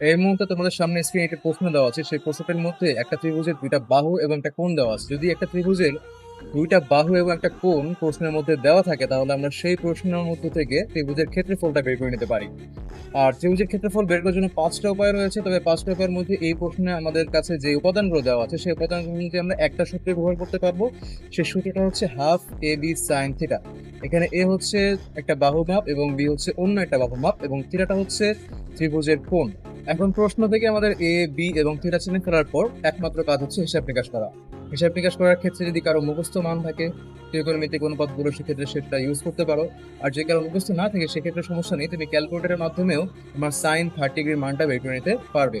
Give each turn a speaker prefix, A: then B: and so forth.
A: এই মুহূর্তে তোমাদের সামনে স্ক্রিনে একটি প্রশ্ন দেওয়া আছে। সেই প্রশ্নটির মধ্যে একটা ত্রিভুজের দুইটা বাহু এবং একটা কোণ দেওয়া আছে। যদি একটা ত্রিভুজের দুইটা বাহু এবং একটা কোণ প্রশ্নের মধ্যে দেওয়া থাকে, তাহলে আমরা সেই প্রশ্নের মধ্যে থেকে ত্রিভুজের ক্ষেত্রফলটা বের করে নিতে পারি। আর ত্রিভুজের ক্ষেত্রফল বের করার জন্য পাঁচটা উপায় রয়েছে, তবে পাঁচটা উপায়ের মধ্যে এই প্রশ্নে আমাদের কাছে যে উপাদানগুলো দেওয়া আছে, সেই উপাদানগুলো মধ্যে আমরা একটা সূত্রে ব্যবহার করতে পারব। সেই সূত্রটা হচ্ছে half A B sine theta এখানে এ হচ্ছে একটা বাহু মাপ এবং বি হচ্ছে অন্য একটা বাহু মাপ এবং থিটাটা হচ্ছে ত্রিভুজের কোণ। এখন প্রশ্ন থেকে আমাদের এ বি এবং থিটা চিহ্নিত করার পর একমাত্র কাজ হচ্ছে হিসাব নিকাশ করা। হিসাব নিকাশ করার ক্ষেত্রে যদি কারও মুখস্থ মান থাকে ত্রিকোণমিতিক অনুপাতগুলো সেক্ষেত্রে সেটা ইউজ করতে পারো। আর যে কারও মুখস্থ না থাকে, সেক্ষেত্রে সমস্যা নেই, তুমি ক্যালকুলেটরের মাধ্যমেও তোমার সাইন থার্টি ডিগ্রির মানটা বের করে নিতে পারবে।